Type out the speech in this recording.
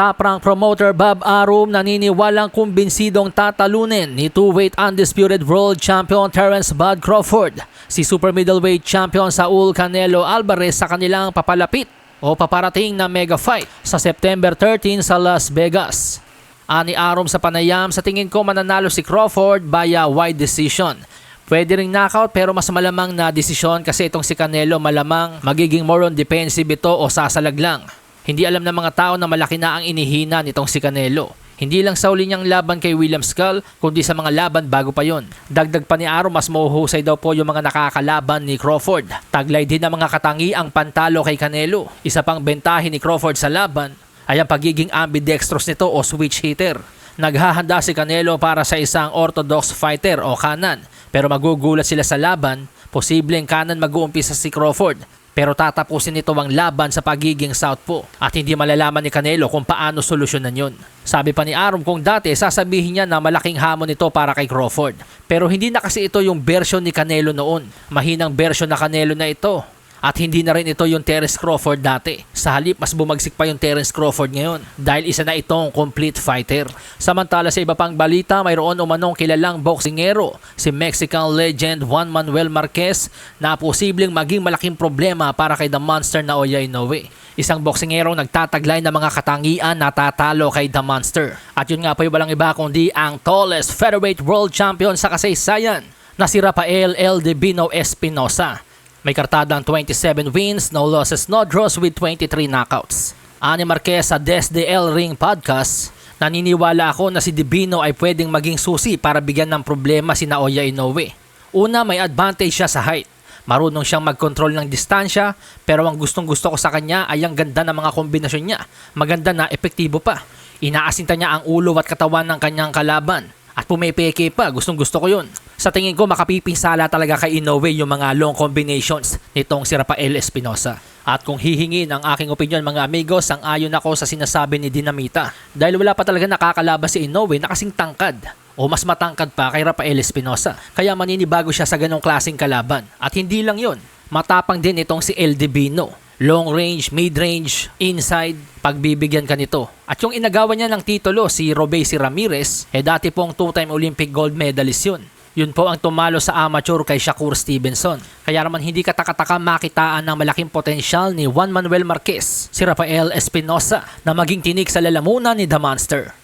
Top rank promoter Bob Arum naniniwalang kumbinsidong tatalunin ni two-weight undisputed world champion Terence Bud Crawford si super middleweight champion Saul Canelo Alvarez sa kanilang papalapit o paparating na mega fight sa September 13 sa Las Vegas. Ani Arum sa panayam, sa tingin ko mananalo si Crawford via wide decision. Pwede ring knockout pero mas malamang na desisyon kasi itong si Canelo malamang magiging more on defensive ito o sasalag lang. Hindi alam ng mga tao na malaki na ang inihina nitong si Canelo. Hindi lang sa uli niyang laban kay William Skull, kundi sa mga laban bago pa yon. Dagdag pa ni Aro, mas mahuhusay daw po yung mga nakakalaban ni Crawford. Taglay din ng mga katangi ang pantalo kay Canelo. Isa pang bentahin ni Crawford sa laban ay ang pagiging ambidextrous nito o switch hitter. Naghahanda si Canelo para sa isang orthodox fighter o kanan, pero magugulat sila sa laban, posibleng kanan mag-uumpisa si Crawford pero tatapusin nito ang laban sa pagiging southpaw at hindi malalaman ni Canelo kung paano solusyonan yun. Sabi pa ni Arum kung dati sasabihin niya na malaking hamon ito para kay Crawford. Pero hindi na kasi ito yung version ni Canelo noon. Mahinang version na Canelo na ito. At hindi na rin ito yung Terence Crawford dati. Sa halip, mas bumagsik pa yung Terence Crawford ngayon dahil isa na itong complete fighter. Samantala sa iba pang balita, mayroon umanong kilalang boksingero, si Mexican legend Juan Manuel Marquez na posibleng maging malaking problema para kay The Monster na Oya Inoue. Isang boksingero nagtataglay ng mga katangian na tatalo kay The Monster. At yun nga po yung walang iba kundi ang tallest featherweight world champion sa kasaysayan na si Rafael El Divino Espinosa. May kartadang 27 wins, no losses, no draws with 23 knockouts. Ani Marquez sa DSDL Ring Podcast, naniniwala ako na si Divino ay pwedeng maging susi para bigyan ng problema si Naoya Inoue. Una, may advantage siya sa height. Marunong siyang mag-control ng distansya, pero ang gustong gusto ko sa kanya ay ang ganda ng mga kombinasyon niya. Maganda na epektibo pa. Inaasinta niya ang ulo at katawan ng kanyang kalaban. At pumipeke pa, gustong gusto ko yun. Sa tingin ko makapipinsala talaga kay Inoue yung mga long combinations nitong si Rafael Espinosa. At kung hihingin ang aking opinion mga amigos, ang ayon ako sa sinasabi ni Dinamita. Dahil wala pa talaga nakakalaban si Inoue na kasing tangkad o mas matangkad pa kay Rafael Espinosa. Kaya maninibago siya sa ganong klaseng kalaban. At hindi lang yon, matapang din itong si El Divino. Long range, mid range, inside, pagbibigyan ka nito. At yung inagawa niya ng titulo, si Robesi Ramirez, eh dati pong two-time Olympic gold medalist yun. Yun po ang tumalo sa amateur kay Shakur Stevenson. Kaya naman hindi katakataka makitaan ng malaking potensyal ni Juan Manuel Marquez, si Rafael Espinosa, na maging tinik sa lalamunan ni The Monster.